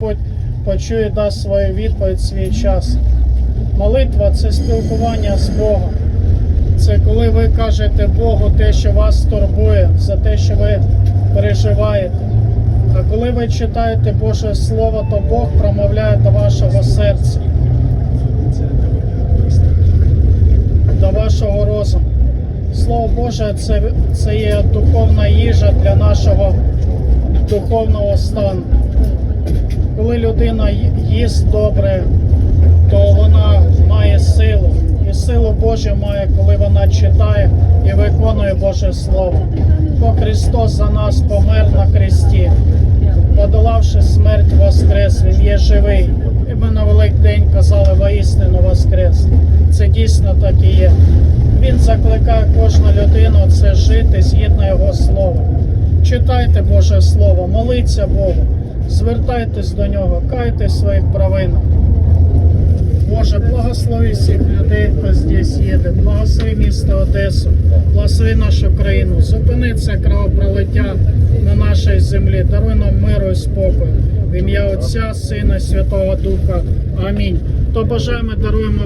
Господь почує дасть свою відповідь свій час. Молитва це спілкування з Богом. Це коли ви кажете Богу те, що вас турбує, за те, що ви переживаєте. А коли ви читаєте Боже Слово, то Бог промовляє до вашого серця, до вашого розуму. Слово Боже це, це є духовна їжа для нашого духовного стану. Коли людина їсть добре, то вона має силу. І силу Божу має, коли вона читає і виконує Боже Слово. Бо Христос за нас помер на хресті, подолавши смерть воскрес, Він є живий. І ми на Великдень казали воістину воскрес. Це дійсно так і є. Він закликає кожну людину це жити згідно Його слова. Читайте Боже Слово, моліться Богу, звертайтесь до нього, кайтесь своїх провинах. Боже, благослови всіх людей, хто здесь їде, благослови місто Одесу, благослови нашу країну, зупини це кровопролиття на нашій землі, даруй нам миру і спокою. В ім'я Отця, Сина, Святого Духа. Амінь. То бажаємо, даруємо.